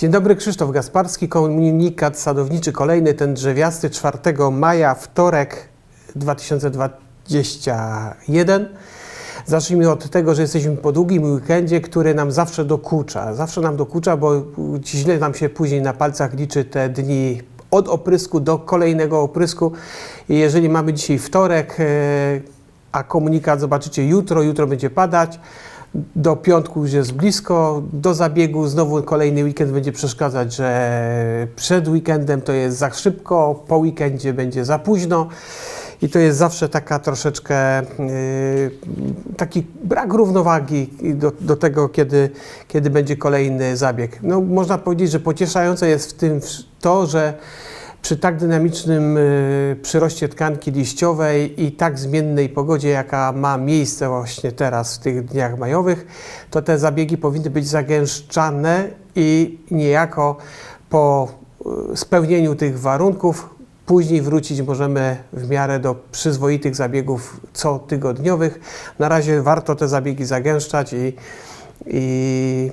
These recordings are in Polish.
Dzień dobry, Krzysztof Gasparski, komunikat sadowniczy kolejny, ten drzewiasty 4 maja, wtorek 2021. Zacznijmy od tego, że jesteśmy po długim weekendzie, który nam zawsze dokucza. Zawsze nam dokucza, bo źle nam się później na palcach liczy te dni od oprysku do kolejnego oprysku. I jeżeli mamy dzisiaj wtorek, e, a komunikat zobaczycie jutro, jutro będzie padać, do piątku już jest blisko, do zabiegu znowu kolejny weekend będzie przeszkadzać, że przed weekendem to jest za szybko, po weekendzie będzie za późno. I to jest zawsze taka troszeczkę yy, taki brak równowagi do, do tego, kiedy, kiedy będzie kolejny zabieg. No, można powiedzieć, że pocieszające jest w tym to, że przy tak dynamicznym y, przyroście tkanki liściowej i tak zmiennej pogodzie, jaka ma miejsce właśnie teraz w tych dniach majowych, to te zabiegi powinny być zagęszczane i niejako po y, spełnieniu tych warunków później wrócić możemy w miarę do przyzwoitych zabiegów cotygodniowych. Na razie warto te zabiegi zagęszczać i, i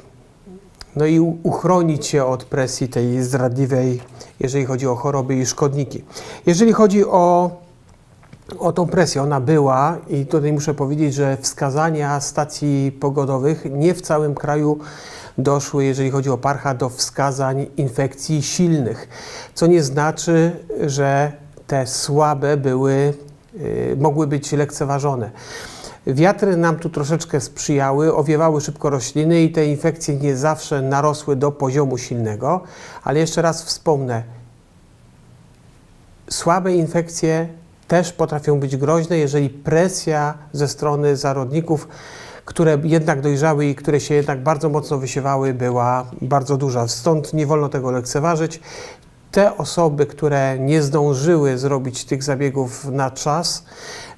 no i uchronić się od presji tej zdradliwej, jeżeli chodzi o choroby i szkodniki. Jeżeli chodzi o, o tą presję, ona była i tutaj muszę powiedzieć, że wskazania stacji pogodowych nie w całym kraju doszły, jeżeli chodzi o parcha, do wskazań infekcji silnych, co nie znaczy, że te słabe były, mogły być lekceważone. Wiatry nam tu troszeczkę sprzyjały, owiewały szybko rośliny i te infekcje nie zawsze narosły do poziomu silnego, ale jeszcze raz wspomnę, słabe infekcje też potrafią być groźne, jeżeli presja ze strony zarodników, które jednak dojrzały i które się jednak bardzo mocno wysiewały, była bardzo duża. Stąd nie wolno tego lekceważyć. Te osoby, które nie zdążyły zrobić tych zabiegów na czas,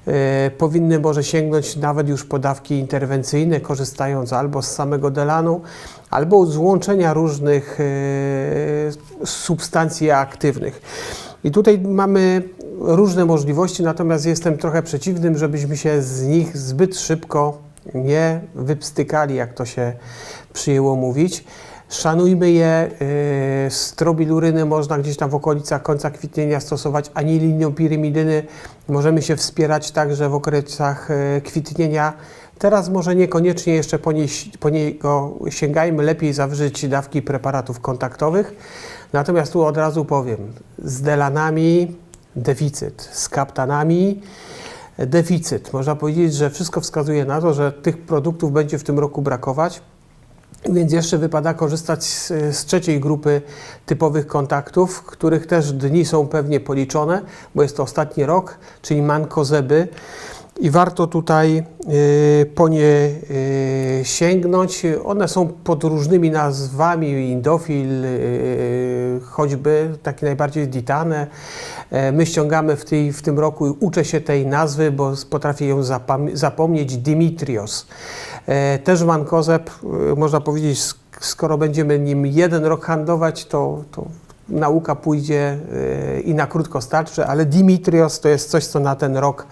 e, powinny może sięgnąć nawet już po dawki interwencyjne, korzystając albo z samego delanu, albo z łączenia różnych e, substancji aktywnych. I tutaj mamy różne możliwości, natomiast jestem trochę przeciwnym, żebyśmy się z nich zbyt szybko nie wypstykali, jak to się przyjęło mówić. Szanujmy je. Strobiluryny można gdzieś tam w okolicach końca kwitnienia stosować, anilinią pirimidyny. Możemy się wspierać także w okresach yy, kwitnienia. Teraz może niekoniecznie jeszcze po, niej, po niego sięgajmy, lepiej zawrzeć dawki preparatów kontaktowych. Natomiast tu od razu powiem, z delanami deficyt, z kaptanami deficyt. Można powiedzieć, że wszystko wskazuje na to, że tych produktów będzie w tym roku brakować. Więc jeszcze wypada korzystać z, z, trzeciej grupy typowych kontaktów, których też dni są pewnie policzone, bo jest to ostatni rok, czyli mankozeby. I warto tutaj y, po nie y, sięgnąć. One są pod różnymi nazwami, indofil, y, choćby takie najbardziej ditane. E, My ściągamy w, tej, w tym roku, uczę się tej nazwy, bo potrafię ją zapomnieć, Dimitrios. E, Też mankozeb, y, można powiedzieć, sk- skoro będziemy nim jeden rok handlować, to, to nauka pójdzie i na krótko starczy, ale Dimitrios to jest coś, co na ten rok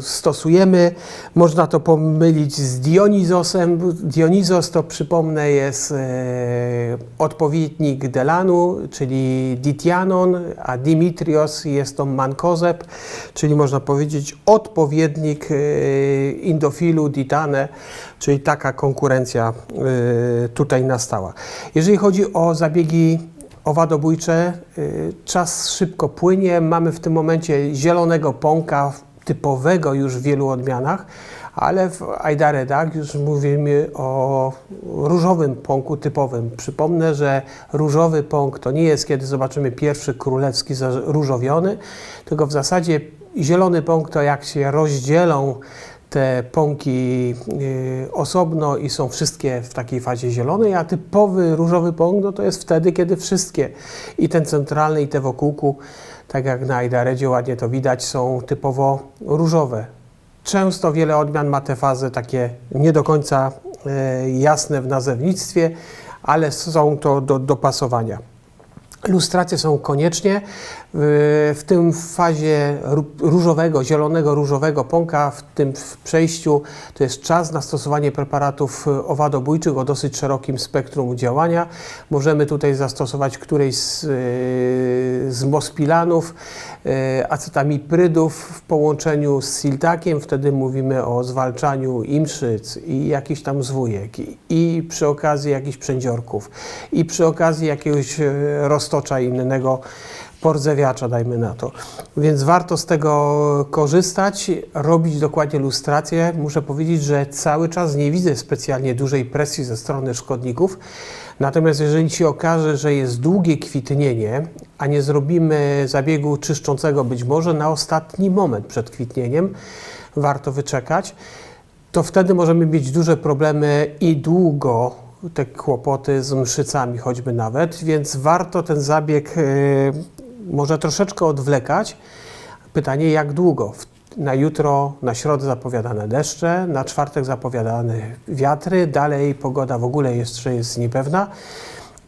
stosujemy. Można to pomylić z Dionizosem. Dionizos to przypomnę jest e, odpowiednik Delanu, czyli Ditianon, a Dimitrios jest to Mankozeb, czyli można powiedzieć odpowiednik e, Indofilu, Ditane, czyli taka konkurencja e, tutaj nastała. Jeżeli chodzi o zabiegi owadobójcze, y, czas szybko płynie. Mamy w tym momencie zielonego pąka, typowego już w wielu odmianach, ale w Aidaredach już mówimy o różowym pąku typowym. Przypomnę, że różowy pąk to nie jest, kiedy zobaczymy pierwszy królewski różowiony, tylko w zasadzie zielony pąk to jak się rozdzielą te pąki y, osobno i są wszystkie w takiej fazie zielonej, a typowy różowy pąk no to jest wtedy, kiedy wszystkie i ten centralny i te wokółku, tak jak na Aidaredzie ładnie to widać, są typowo różowe. Często wiele odmian ma te fazy takie nie do końca y, jasne w nazewnictwie, ale są to do dopasowania. Lustracje są koniecznie. W w tym fazie ró- różowego, zielonego, różowego pąka, w tym przejściu, to jest czas na stosowanie preparatów y, owadobójczych o dosyć szerokim spektrum działania. Możemy tutaj zastosować którejś z, y, z mospilanów, y, acetamiprydów w połączeniu z siltakiem. Wtedy mówimy o zwalczaniu imszyc i jakichś tam zwójek i, i przy okazji jakichś przędziorków i przy okazji jakiegoś e, roztocza innego pordzewiacza, dajmy na to. Więc warto z tego korzystać, robić dokładnie lustrację. Muszę powiedzieć, że cały czas nie widzę specjalnie dużej presji ze strony szkodników. Natomiast jeżeli się okaże, że jest długie kwitnienie, a nie zrobimy zabiegu czyszczącego być może na ostatni moment przed kwitnieniem, warto wyczekać, to wtedy możemy mieć duże problemy i długo te kłopoty z mszycami choćby nawet, więc warto ten zabieg y, może troszeczkę odwlekać. Pytanie jak długo? Na jutro, na środę zapowiadane deszcze, na czwartek zapowiadane wiatry, dalej pogoda w ogóle jeszcze jest niepewna.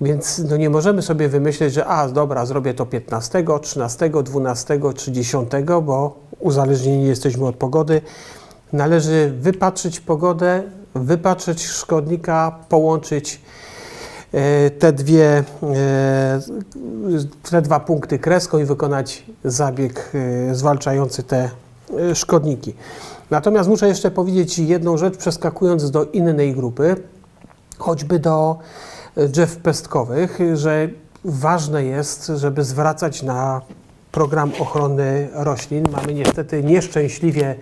Więc no nie możemy sobie wymyśleć, że a dobra, zrobię to 15, 13, 12 czy 10, bo uzależnieni jesteśmy od pogody. Należy wypatrzyć pogodę, wypatrzyć szkodnika, połączyć e, te dwie, e, te dwa punkty kreską i wykonać zabieg e, zwalczający te szkodniki. Natomiast muszę jeszcze powiedzieć jedną rzecz, przeskakując do innej grupy, choćby do drzew pestkowych, że ważne jest, żeby zwracać na program ochrony roślin. Mamy niestety nieszczęśliwie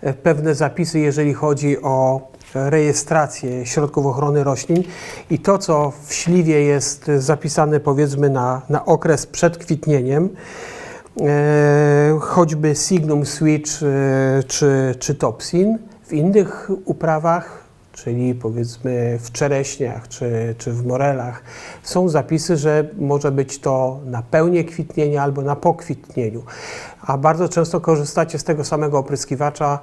e, pewne zapisy, jeżeli chodzi o rejestrację środków ochrony roślin i to, co w śliwie jest zapisane powiedzmy na, na okres przed kwitnieniem, e, choćby Signum Switch e, czy, czy Topsin, w innych uprawach, czyli powiedzmy w czereśniach czy, czy w morelach, są zapisy, że może być to na pełnię kwitnienia albo na pokwitnieniu. A bardzo często korzystacie z tego samego opryskiwacza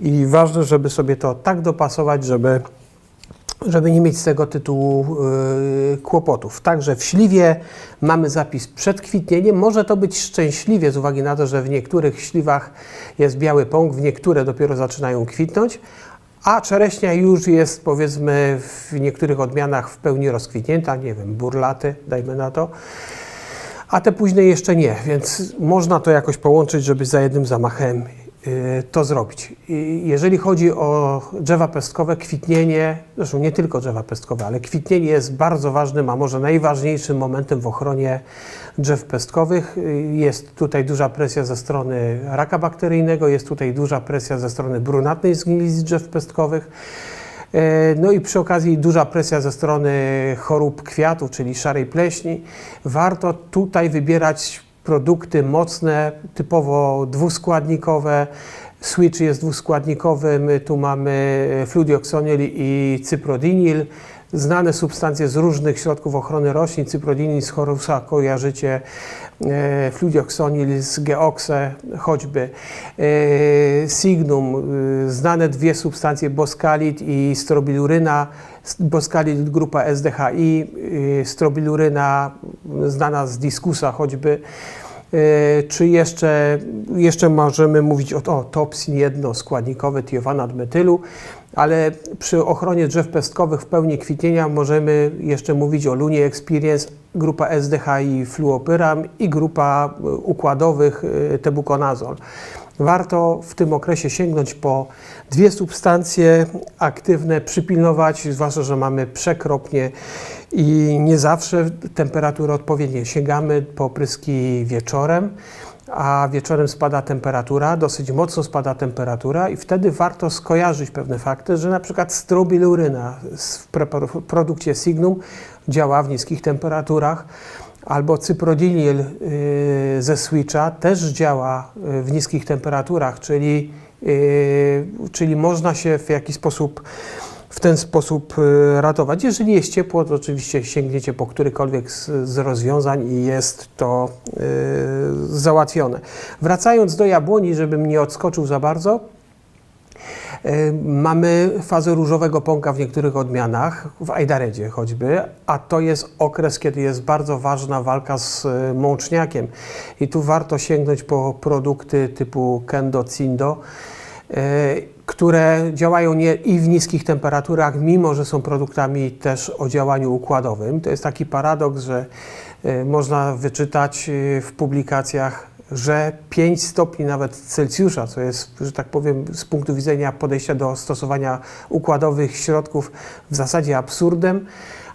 i ważne, żeby sobie to tak dopasować, żeby żeby nie mieć z tego tytułu yy, kłopotów. Także w śliwie mamy zapis przed kwitnieniem. Może to być szczęśliwie z uwagi na to, że w niektórych śliwach jest biały pąk, w niektóre dopiero zaczynają kwitnąć, a czereśnia już jest powiedzmy w niektórych odmianach w pełni rozkwitnięta, nie wiem, burlaty, dajmy na to. A te późne jeszcze nie, więc można to jakoś połączyć, żeby za jednym zamachem to zrobić. Jeżeli chodzi o drzewa pestkowe, kwitnienie, zresztą nie tylko drzewa pestkowe, ale kwitnienie jest bardzo ważnym, a może najważniejszym momentem w ochronie drzew pestkowych. Y, Jest tutaj duża presja ze strony raka bakteryjnego, jest tutaj duża presja ze strony brunatnej zgnilizny drzew pestkowych. E, No i przy okazji duża presja ze strony chorób kwiatów, czyli szarej pleśni. Warto tutaj wybierać produkty mocne, typowo dwuskładnikowe. Switch jest dwuskładnikowy, my tu mamy fludioxonil i cyprodinil. Znane substancje z różnych środków ochrony roślin. Cyprodinil z chorusa kojarzycie, e, fludioxonil z geoxe choćby. E, Signum, e, znane dwie substancje boskalit i strobiluryna. Boskalit grupa SDHI, e, strobiluryna znana z diskusa choćby. E, Czy jeszcze, jeszcze możemy mówić o, o topsin jednoskładnikowy tiofanat metylu, ale przy ochronie drzew pestkowych w pełni kwitnienia możemy jeszcze mówić o Lunie Experience, grupa SDHI fluopyram i grupa e, układowych e, tebukonazol. Warto w tym okresie sięgnąć po dwie substancje aktywne, przypilnować, zwłaszcza, że mamy przekropnie i nie zawsze temperatury odpowiednie. Sięgamy po opryski wieczorem, a wieczorem spada temperatura, dosyć mocno spada temperatura i wtedy warto skojarzyć pewne fakty, że na przykład strobiluryna w produkcie Signum działa w niskich temperaturach, albo cyprodinil y, ze switcha też działa y, w niskich temperaturach, czyli, y, czyli można się w jakiś sposób w ten sposób y, ratować. Jeżeli jest ciepło, to oczywiście sięgniecie po którykolwiek z, z rozwiązań i jest to y, załatwione. Wracając do jabłoni, żebym nie odskoczył za bardzo, E, Mamy fazę różowego pąka w niektórych odmianach, w Ajdaredzie choćby, a to jest okres, kiedy jest bardzo ważna walka z mączniakiem. I tu warto sięgnąć po produkty typu Kendo, Cindo, które działają nie i w niskich temperaturach, mimo że są produktami też o działaniu układowym. To jest taki paradoks, że e, można wyczytać e, w publikacjach, że 5 stopni nawet Celsjusza, co jest, że tak powiem, z punktu widzenia podejścia do stosowania układowych środków w zasadzie absurdem,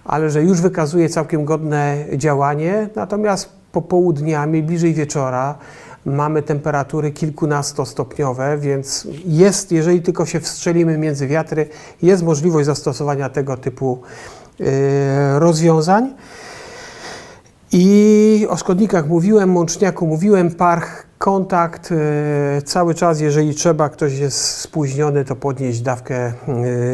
ale że już wykazuje całkiem godne działanie, natomiast popołudniami, bliżej wieczora, mamy temperatury kilkunastostopniowe, więc jest, jeżeli tylko się wstrzelimy między wiatry, jest możliwość zastosowania tego typu yy, rozwiązań. I o szkodnikach mówiłem, mączniaku mówiłem, parch, kontakt, e, cały czas, jeżeli trzeba, ktoś jest spóźniony, to podnieść dawkę e,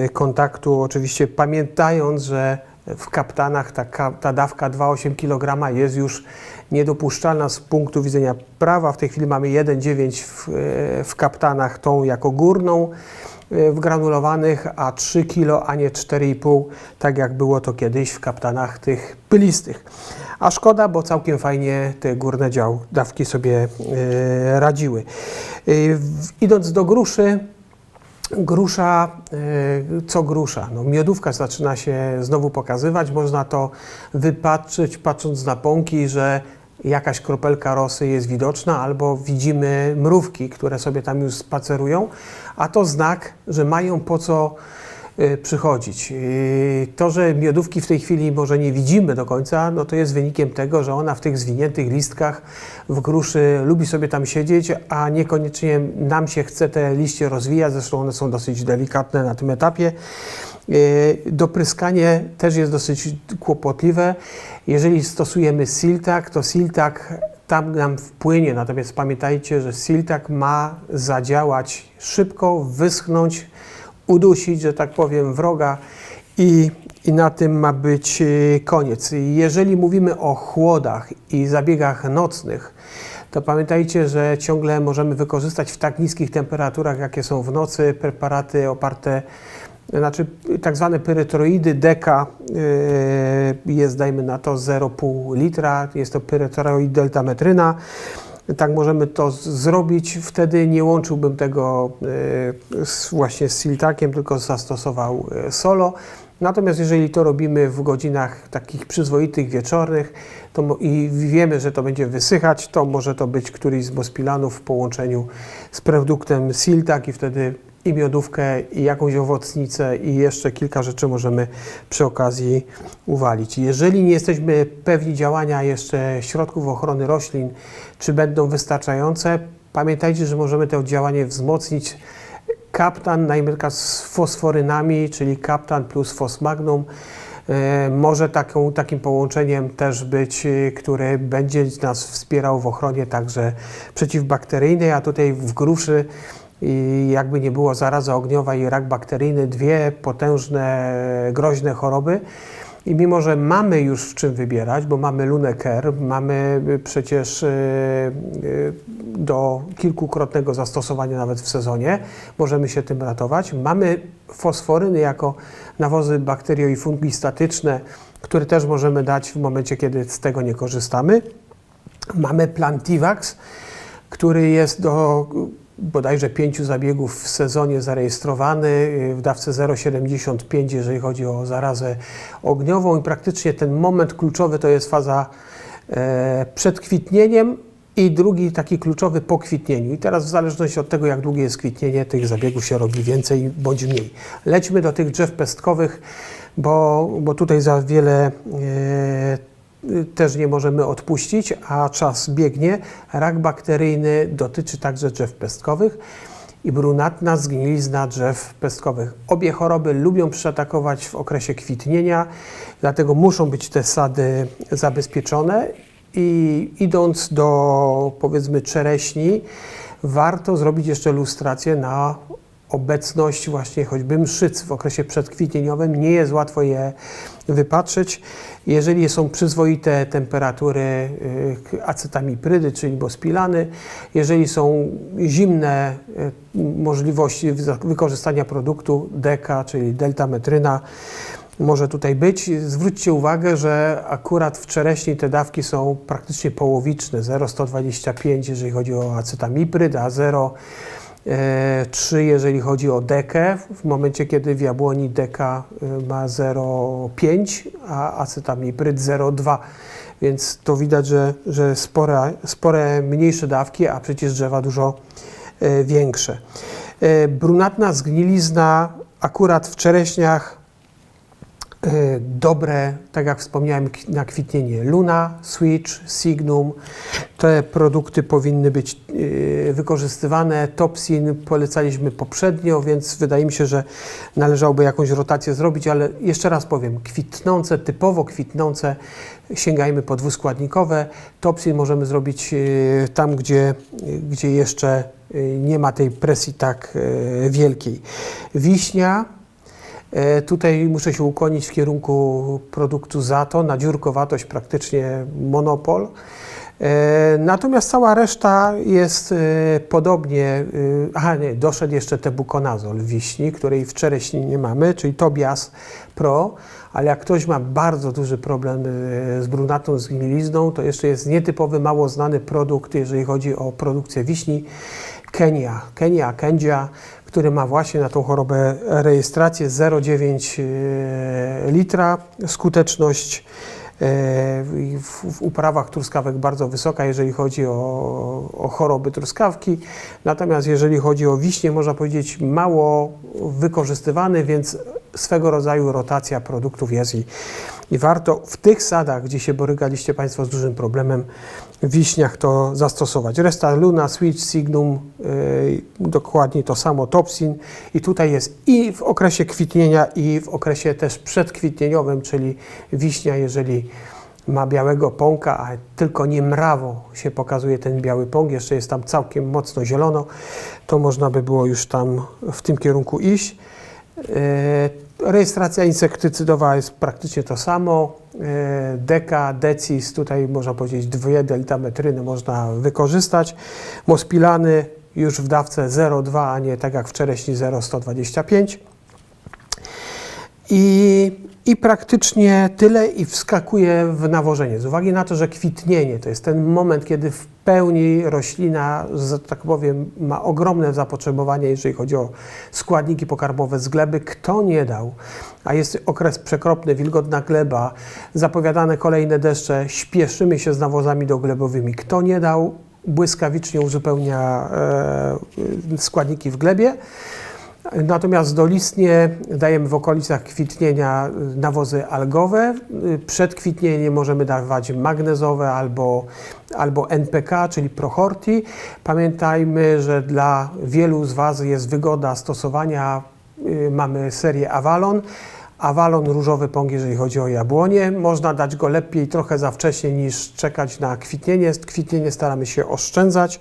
kontaktu, oczywiście pamiętając, że w kaptanach ta, ta dawka 2,8 kg jest już niedopuszczalna z punktu widzenia prawa. W tej chwili mamy 1,9 w, e, w kaptanach, tą jako górną e, w granulowanych, a 3 kg, a nie 4,5, tak jak było to kiedyś w kaptanach tych pylistych. A szkoda, bo całkiem fajnie te górne dział dawki sobie e, radziły. Idąc do gruszy, Grusza, co grusza? No, miodówka zaczyna się znowu pokazywać. Można to wypatrzyć, patrząc na pąki, że jakaś kropelka rosy jest widoczna, albo widzimy mrówki, które sobie tam już spacerują, a to znak, że mają po co e, przychodzić. I To, że miodówki w tej chwili może nie widzimy do końca, no to jest wynikiem tego, że ona w tych zwiniętych listkach w gruszy lubi sobie tam siedzieć, a niekoniecznie nam się chce te liście rozwijać, zresztą one są dosyć delikatne na tym etapie. Yy, Dopryskanie też jest dosyć kłopotliwe. Jeżeli stosujemy siltak, to siltak tam nam wpłynie, natomiast pamiętajcie, że siltak ma zadziałać szybko, wyschnąć, udusić, że tak powiem, wroga i, i na tym ma być e, koniec. Jeżeli mówimy o chłodach i zabiegach nocnych, to pamiętajcie, że ciągle możemy wykorzystać w tak niskich temperaturach, jakie są w nocy, preparaty oparte, znaczy tak zwane pyretroidy, deka yy, jest, dajmy na to, 0,5 litra, jest to pyretroid deltametryna. Tak możemy to zrobić. Wtedy nie łączyłbym tego e, z, właśnie z siltakiem, tylko zastosował e, solo. Natomiast jeżeli to robimy w godzinach takich przyzwoitych, wieczornych to, i wiemy, że to będzie wysychać, to może to być któryś z bospilanów w połączeniu z produktem siltak i wtedy i miodówkę, i jakąś owocnicę, i jeszcze kilka rzeczy możemy przy okazji uwalić. Jeżeli nie jesteśmy pewni działania jeszcze środków ochrony roślin, czy będą wystarczające, pamiętajcie, że możemy to działanie wzmocnić. Kaptan na z fosforynami, czyli kaptan plus fosmagnum, e, może taką, takim połączeniem też być, e, który będzie nas wspierał w ochronie także przeciwbakteryjnej, a tutaj w gruszy i jakby nie było zaraza ogniowa i rak bakteryjny, dwie potężne, groźne choroby. I mimo, że mamy już w czym wybierać, bo mamy Luneker, mamy przecież y, y, do kilkukrotnego zastosowania nawet w sezonie, możemy się tym ratować. Mamy fosforyny jako nawozy bakterio i fungistatyczne, które też możemy dać w momencie, kiedy z tego nie korzystamy. Mamy Plantivax, który jest do bodajże pięciu zabiegów w sezonie zarejestrowany y, w dawce 0,75, jeżeli chodzi o zarazę ogniową i praktycznie ten moment kluczowy to jest faza e, przed kwitnieniem i drugi taki kluczowy po kwitnieniu. I teraz w zależności od tego, jak długie jest kwitnienie, tych zabiegów się robi więcej bądź mniej. Lećmy do tych drzew pestkowych, bo, bo tutaj za wiele e, też nie możemy odpuścić, a czas biegnie. Rak bakteryjny dotyczy także drzew pestkowych i brunatna zgnilizna drzew pestkowych. Obie choroby lubią przyatakować w okresie kwitnienia, dlatego muszą być te sady zabezpieczone i idąc do powiedzmy czereśni, warto zrobić jeszcze lustrację na obecność właśnie choćby mszyc w okresie przedkwitnieniowym. Nie jest łatwo je wypatrzeć. Jeżeli są przyzwoite temperatury y, acetamiprydy, czyli bospilany, jeżeli są zimne y, możliwości wy- wykorzystania produktu deka, czyli deltametryna, może tutaj być. Zwróćcie uwagę, że akurat w czereśni te dawki są praktycznie połowiczne, 0,125 jeżeli chodzi o acetamipryd, a 0,3 jeżeli chodzi o dekę, w momencie kiedy w jabłoni deka y, ma 0,5, a acetamipryd 0,2. Więc to widać, że, że spore, spore mniejsze dawki, a przecież drzewa dużo e, większe. E, Brunatna zgnilizna akurat w czereśniach e, dobre, tak jak wspomniałem, na kwitnienie Luna, Switch, Signum. Te produkty powinny być e, wykorzystywane. Topsin polecaliśmy poprzednio, więc wydaje mi się, że należałoby jakąś rotację zrobić, ale jeszcze raz powiem, kwitnące, typowo kwitnące, sięgajmy po dwuskładnikowe. Topsin możemy zrobić e, tam, gdzie, gdzie jeszcze nie ma tej presji tak wielkiej. Wiśnia, Tutaj muszę się ukłonić w kierunku produktu Zato, na dziurkowatość praktycznie monopol. E, Natomiast cała reszta jest e, podobnie. e, Aha, nie, doszedł jeszcze tebukonazol w wiśni, której w czereśni nie mamy, czyli Tobias Pro, ale jak ktoś ma bardzo duży problem e, z brunatną zgnilizną, to jeszcze jest nietypowy, mało znany produkt, jeżeli chodzi o produkcję wiśni, Kenia, Kenia, Kendia, który ma właśnie na tą chorobę rejestrację 0,9 e, litra, skuteczność e, w, uprawach truskawek bardzo wysoka, jeżeli chodzi o, o choroby truskawki. Natomiast jeżeli chodzi o wiśnie, można powiedzieć mało wykorzystywany, więc swego rodzaju rotacja produktów jest i, i warto w tych sadach, gdzie się borykaliście Państwo z dużym problemem, wiśniach to zastosować. Resta Luna, Switch, Signum, yy, dokładnie to samo, Topsin i tutaj jest i w okresie kwitnienia i w okresie też przedkwitnieniowym, czyli wiśnia, jeżeli ma białego pąka, a tylko nie mrawo się pokazuje ten biały pąk, jeszcze jest tam całkiem mocno zielono, to można by było już tam w tym kierunku iść. E, Rejestracja insektycydowa jest praktycznie to samo. E, Deka, Decis, tutaj można powiedzieć dwie deltametryny można wykorzystać. Mospilany już w dawce 0,2, a nie tak jak w czereśni 0,125. I, I praktycznie tyle i wskakuje w nawożenie. Z uwagi na to, że kwitnienie to jest ten moment, kiedy w pełni roślina, że tak powiem, ma ogromne zapotrzebowanie, jeżeli chodzi o składniki pokarmowe z gleby. Kto nie dał, a jest okres przekropny, wilgotna gleba, zapowiadane kolejne deszcze, śpieszymy się z nawozami doglebowymi. Kto nie dał, błyskawicznie uzupełnia e, składniki w glebie. Natomiast dolistnie dajemy w okolicach kwitnienia nawozy algowe. Przed kwitnieniem możemy dawać magnezowe albo, albo NPK, czyli Prohorti. Pamiętajmy, że dla wielu z Was jest wygoda stosowania. y, Mamy serię Avalon. Avalon różowy pąk, jeżeli chodzi o jabłonie. Można dać go lepiej trochę za wcześnie niż czekać na kwitnienie. Kwitnienie staramy się oszczędzać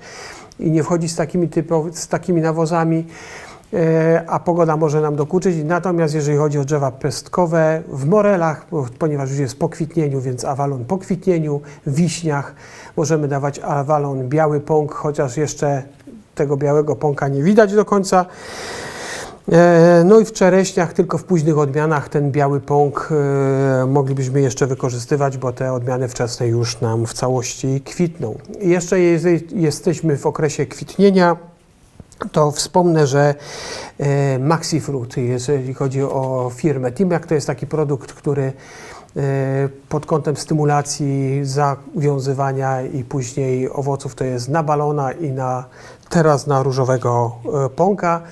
i nie wchodzić z takimi, typowy, z takimi nawozami a pogoda może nam dokuczyć. Natomiast jeżeli chodzi o drzewa pestkowe, w morelach, ponieważ już jest po kwitnieniu, więc awalon po kwitnieniu, w wiśniach możemy dawać awalon biały pąk, chociaż jeszcze tego białego pąka nie widać do końca. E, No i w czereśniach, tylko w późnych odmianach ten biały pąk e, moglibyśmy jeszcze wykorzystywać, bo te odmiany wczesne już nam w całości kwitną. Jeszcze jesteśmy w okresie kwitnienia, to wspomnę, że e, Maxifruit, jeżeli chodzi o firmę Timac, to jest taki produkt, który e, pod kątem stymulacji zawiązywania i później owoców to jest na balona i na teraz na różowego e, pąka.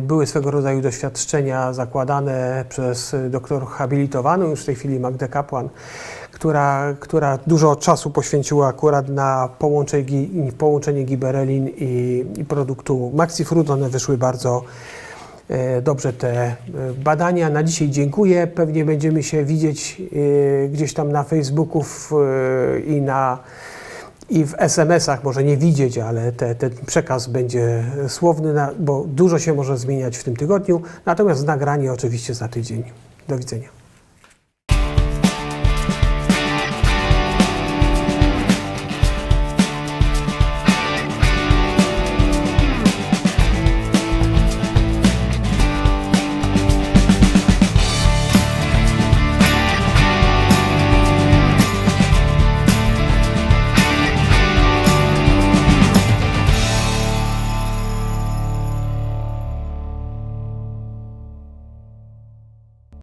Były swego rodzaju doświadczenia zakładane przez doktor habilitowaną już w tej chwili Magdę Kapłan, która, która dużo czasu poświęciła akurat na połączenie, połączenie giberelin i, i produktu Maxifruit. One wyszły bardzo e, dobrze te e, badania. Na dzisiaj dziękuję. Pewnie będziemy się widzieć e, gdzieś tam na Facebooku i na i w SMS-ach może nie widzieć, ale te, ten przekaz będzie słowny, bo dużo się może zmieniać w tym tygodniu. Natomiast nagranie oczywiście za tydzień. Do widzenia.